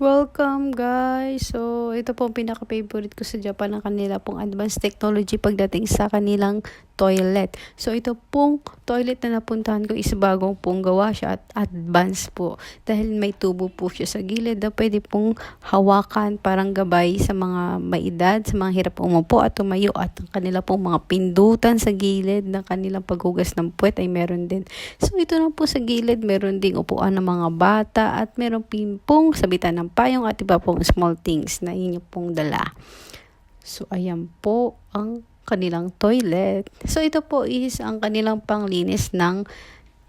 Welcome guys! So, ito po ang pinaka-favorite ko sa Japan ng kanila pong advanced technology pagdating sa kanilang toilet. So, ito pong toilet na napuntahan ko is bagong pong gawa siya at advanced po. Dahil may tubo po siya sa gilid na pwede pong hawakan parang gabay sa mga maedad, sa mga hirap umupo at tumayo at ang kanila pong mga pindutan sa gilid ng kanilang paghugas ng puwet ay meron din. So, ito na po sa gilid, meron ding upuan ng mga bata at meron pong sabitan ng payong at iba pong small things na inyo pong dala. So, ayan po ang kanilang toilet. So, ito po is ang kanilang panglinis ng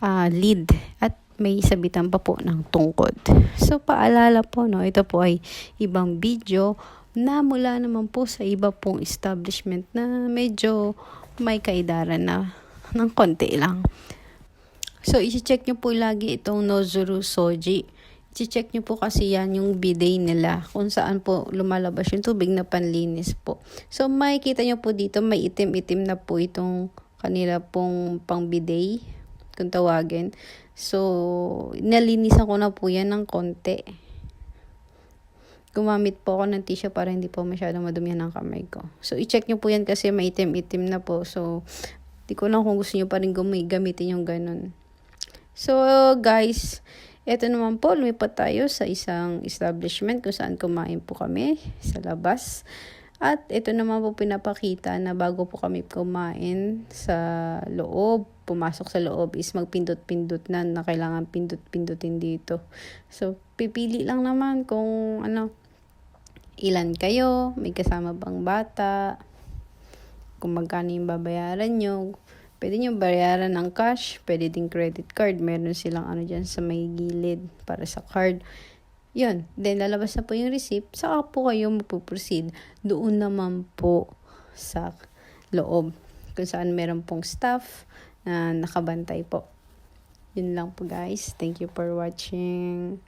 uh, lid at may sabitan pa po ng tungkod. So, paalala po, no, ito po ay ibang video na mula naman po sa iba pong establishment na medyo may kaidaran na ng konti lang. So, isi-check nyo po lagi itong Nozuru Soji check nyo po kasi yan yung bidet nila kung saan po lumalabas yung tubig na panlinis po. So makikita nyo po dito may itim-itim na po itong kanila pong pang bidet kung tawagin. So nalinisan ko na po yan ng konti. Gumamit po ako ng tissue para hindi po masyadong madumihan ng kamay ko. So i-check nyo po yan kasi may itim-itim na po. So di ko lang kung gusto nyo pa rin gamitin yung ganun. So guys, ito naman po, lumipat tayo sa isang establishment kung saan kumain po kami sa labas. At ito naman po pinapakita na bago po kami kumain sa loob, pumasok sa loob is magpindot-pindot na na kailangan pindot-pindutin dito. So, pipili lang naman kung ano, ilan kayo, may kasama bang bata, kung magkano yung babayaran nyo, Pwede nyo bayaran ng cash, pwede din credit card. Meron silang ano dyan sa may gilid para sa card. Yun. Then, lalabas na po yung receipt. Saka po kayo magpuproceed. Doon naman po sa loob. Kung saan meron pong staff na nakabantay po. Yun lang po guys. Thank you for watching.